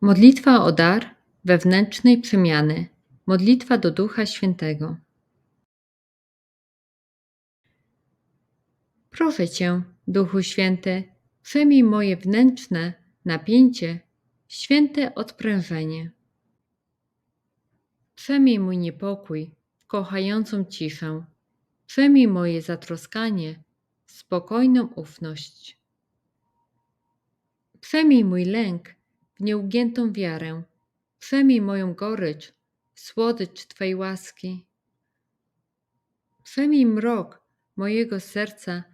Modlitwa o dar wewnętrznej przemiany. Modlitwa do Ducha Świętego. Proszę Cię, Duchu Święty, przemij moje wnętrzne napięcie, święte odprężenie. Przemij mój niepokój w kochającą ciszę. Przemij moje zatroskanie w spokojną ufność. Przemij mój lęk w nieugiętą wiarę. Przemij moją gorycz słodycz Twej łaski. Przemij mrok mojego serca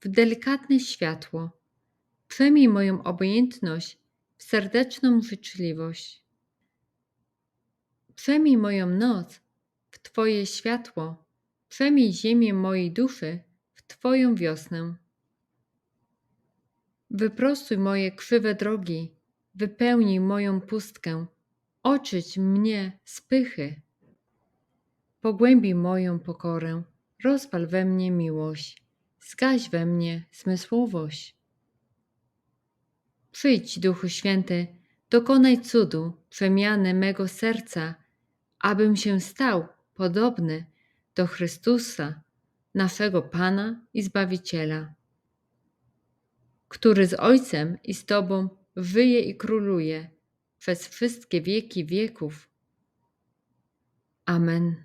w delikatne światło. Przemij moją obojętność w serdeczną życzliwość. Przemij moją noc w Twoje światło. Przemij ziemię mojej duszy w Twoją wiosnę. Wyprostuj moje krzywe drogi, wypełnij moją pustkę, oczyść mnie z pychy. Pogłębij moją pokorę, rozpal we mnie miłość, zgaś we mnie zmysłowość. Przyjdź, Duchu Święty, dokonaj cudu, przemiany mego serca, abym się stał podobny do Chrystusa, naszego Pana i Zbawiciela, który z Ojcem i z Tobą żyje i króluje przez wszystkie wieki wieków. Amen.